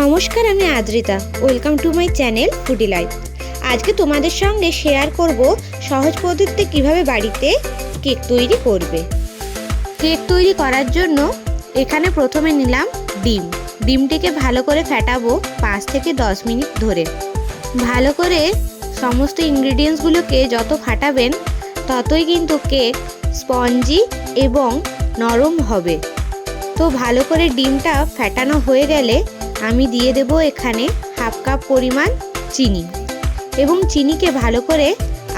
নমস্কার, আমি Adrita. Welcome to my channel foodie life আজকে তোমাদের সঙ্গে শেয়ার করব সহজ পদ্ধতিতে কীভাবে বাড়িতে কেক তৈরি করবে। কেক তৈরি করার জন্য এখানে প্রথমে নিলাম ডিম। ডিমটিকে ভালো করে ফেটাবো পাঁচ থেকে দশ মিনিট ধরে। ভালো করে সমস্ত ইনগ্রিডিয়েন্টসগুলোকে যত ফাটাবেন, ততই কিন্তু কেক স্পঞ্জি এবং নরম হবে। তো ভালো করে ডিমটা ফেটানো হয়ে গেলে আমি দিয়ে দেব এখানে হাফ কাপ পরিমাণ চিনি এবং চিনিকে ভালো করে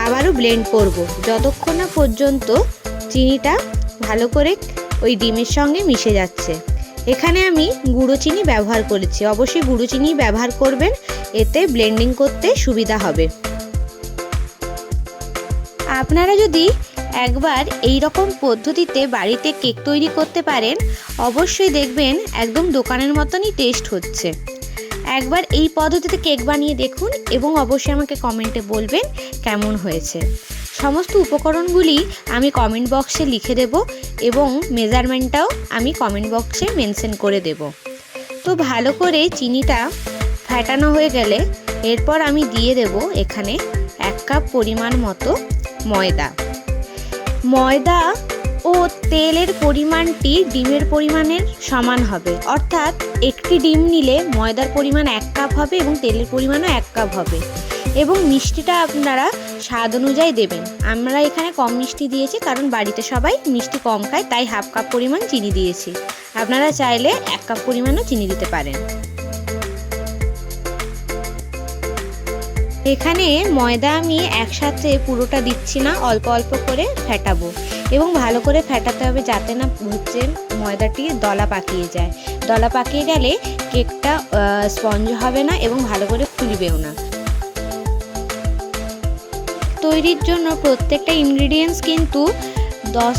আবারও ব্লেন্ড করব। যতক্ষণ না পর্যন্ত চিনিটা ভালো করে ওই ডিমের সঙ্গে মিশে যাচ্ছে। এখানে আমি গুঁড়ো চিনি ব্যবহার করেছি। অবশ্যই গুঁড়ো চিনি ব্যবহার করবেন, এতে ব্লেন্ডিং করতে সুবিধা হবে। আপনারা যদি একবার এই রকম পদ্ধতিতে বাড়িতে কেক তৈরি করতে পারেন, অবশ্যই দেখবেন একদম দোকানের মতনই টেস্ট হচ্ছে। একবার এই পদ্ধতিতে কেক বানিয়ে দেখুন এবং অবশ্যই আমাকে কমেন্টে বলবেন কেমন হয়েছে। সমস্ত উপকরণগুলি আমি কমেন্ট বক্সে লিখে দেব এবং মেজারমেন্টটাও আমি কমেন্ট বক্সে মেনশন করে দেব। তো ভালো করে চিনিটা ফ্যাটানো হয়ে গেলে এরপর আমি দিয়ে দেব এখানে এক কাপ পরিমাণ মতো ময়দা। ময়দা ও তেলের পরিমাণটি ডিমের পরিমাণের সমান হবে। অর্থাৎ একটি ডিম নিলে ময়দার পরিমাণ এক কাপ হবে এবং তেলের পরিমাণও এক কাপ হবে। এবং মিষ্টিটা আপনারা স্বাদ অনুযায়ী দেবেন। আমরা এখানে কম মিষ্টি দিয়েছি কারণ বাড়িতে সবাই মিষ্টি কম খায়, তাই হাফ কাপ পরিমাণ চিনি দিয়েছি। আপনারা চাইলে এক কাপ পরিমাণও চিনি দিতে পারেন। এখানে ময়দা আমি একসাথে পুরোটা দিচ্ছি না, অল্প অল্প করে ফেটাবো। এবং ভালো করে ফেটাতে হবে যাতে না হচ্ছে ময়দাটি দলা পাকিয়ে যায়। দলা পাকিয়ে গেলে কেকটা স্পঞ্জ হবে না এবং ভালো করে ফুলবেও না। তৈরির জন্য প্রত্যেকটা ইনগ্রিডিয়েন্টস কিন্তু দশ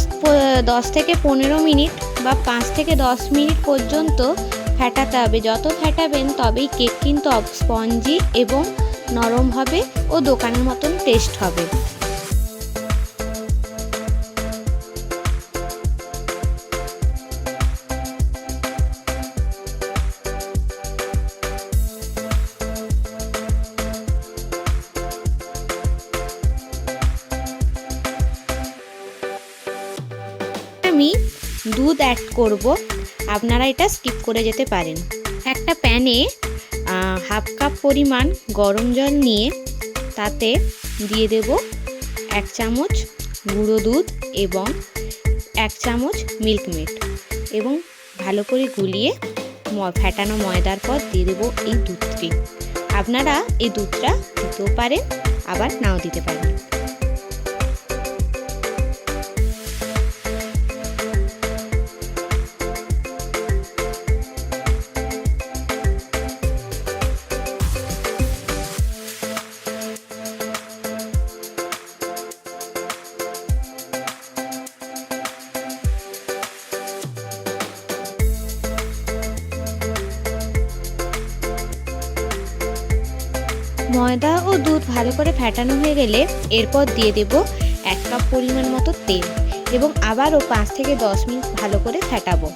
দশ থেকে পনেরো মিনিট বা পাঁচ থেকে দশ মিনিট পর্যন্ত ফেটাতে হবে। যত ফেটাবেন তবেই কেক কিন্তু স্পঞ্জি এবং নরম হবে ও দোকানের মতন টেস্ট হবে। আমি দুধ অ্যাড করব। আপনারা এটা স্কিপ করে যেতে পারেন। একটা প্যানে হাফ কাপ পরিমাণ গরম জল নিয়ে তাতে দিয়ে দেব এক চামচ গুঁড়ো দুধ এবং এক চামচ মিল্ক মেড এবং ভালো করে গুলিয়ে ফ্যাটানো ময়দার পর দিয়ে দেবো এই দুধটি। আপনারা এই দুধটা দিতেও পারেন, আবার নাও দিতে পারেন। ময়দা ও দুধ ভালো করে ফেটানো হয়ে গেলে এরপর দিয়ে দেব এক কাপ পরিমাণ মতো তেল এবং আবারও পাঁচ থেকে দশ মিনিট ভালো করে ফ্যাটাবো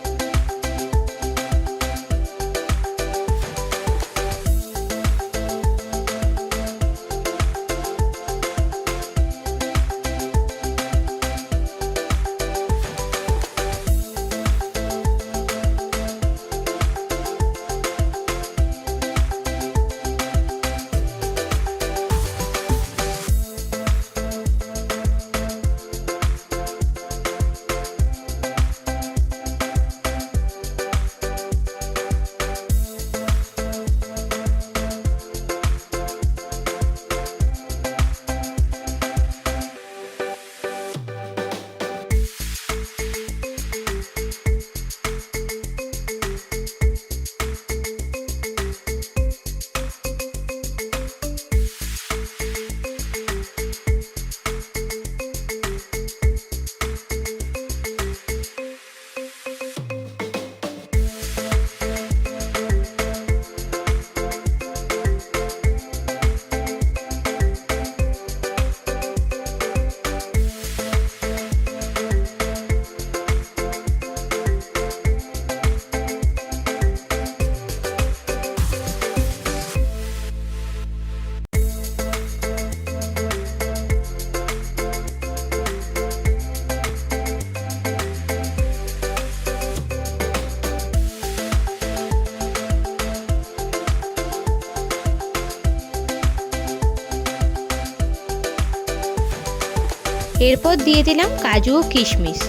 এরপর দিয়ে দিলাম কাজু ও কিশমিশ।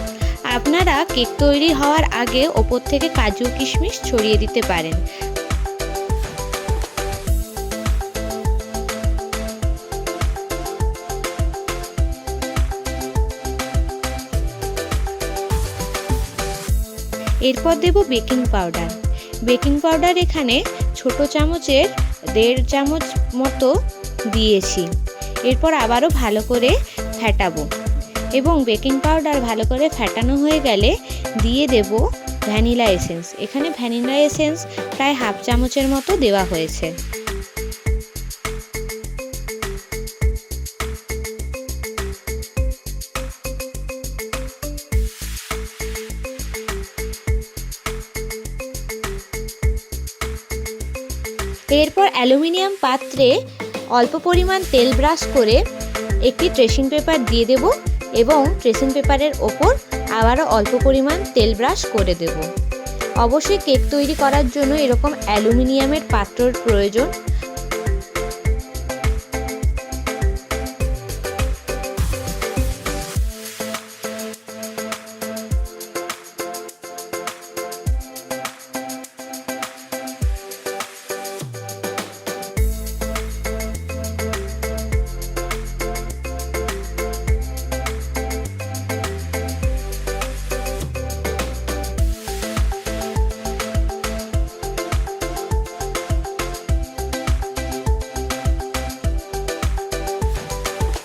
আপনারা কেক তৈরি হওয়ার আগে ওপর থেকে কাজু কিশমিশ ছড়িয়ে দিতে পারেন। এরপর দেব বেকিং পাউডার। বেকিং পাউডার এখানে ছোট চামচের দেড় চামচ মতো দিয়েছি। এরপর আবারও ভালো করে ফ্যাটাবো এবং বেকিং পাউডার ভালো করে ফ্যাটানো হয়ে গেলে দিয়ে দেব ভ্যানিলা এসেন্স। এখানে ভ্যানিলা এসেন্স প্রায় হাফ চামচের মতো দেওয়া হয়েছে। এরপর অ্যালুমিনিয়াম পাত্রে অল্প পরিমাণ তেল ব্রাশ করে একটি ট্রেসিং পেপার দিয়ে দেব। এবং ট্রেসিং পেপারের ওপর আবারও অল্প পরিমাণ তেল ব্রাশ করে দেব। অবশ্যই কেক তৈরি করার জন্য এরকম অ্যালুমিনিয়ামের পাত্রর প্রয়োজন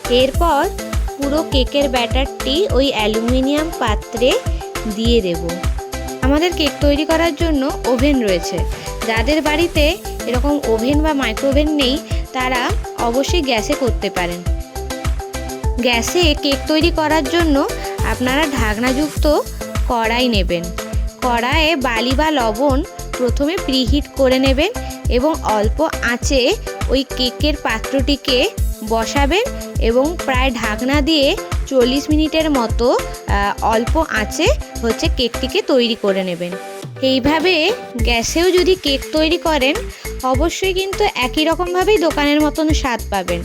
এরপর পুরো কেকের ব্যাটারটি ওই অ্যালুমিনিয়াম পাত্রে দিয়ে দেব। আমাদের কেক তৈরি করার জন্য ওভেন রয়েছে। যাদের বাড়িতে এরকম ওভেন বা মাইক্রোওভেন নেই, তারা অবশ্যই গ্যাসে করতে পারেন। গ্যাসে কেক তৈরি করার জন্য আপনারা ঢাকনাযুক্ত কড়াই নেবেন। কড়াইয়ে বালি বা লবণ প্রথমে প্রিহিট করে নেবেন এবং অল্প আঁচে ওই কেকের পাত্রটিকে বসাবেন এবং প্রায় ঢাকনা দিয়ে চল্লিশ মিনিটের মতো অল্প আঁচে হচ্ছে কেকটিকে তৈরি করে নেবেন। এইভাবে গ্যাসেও যদি কেক তৈরি করেন, অবশ্যই কিন্তু একই রকমভাবেই দোকানের মতন স্বাদ পাবেন।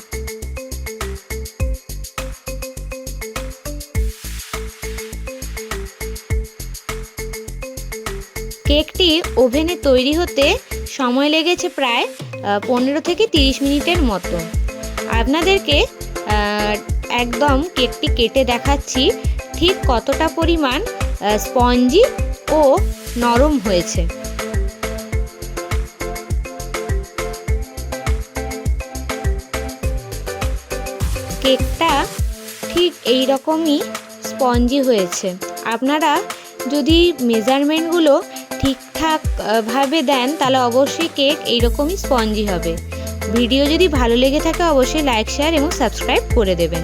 কেকটি ওভেনে তৈরি হতে সময় লেগেছে প্রায় পনেরো থেকে তিরিশ মিনিটের মতো। আপনাদেরকে একদম কেকটি কেটে দেখাচ্ছি ঠিক কতটা পরিমাণ স্পঞ্জি ও নরম হয়েছে। কেকটা ঠিক এই রকমই স্পঞ্জি হয়েছে। আপনারা যদি মেজারমেন্টগুলো ঠিকঠাকভাবে দেন তাহলে অবশ্যই কেক এইরকমই স্পঞ্জি হবে। ভিডিও যদি ভালো লেগে থাকে অবশ্যই লাইক শেয়ার এবং সাবস্ক্রাইব করে দেবেন।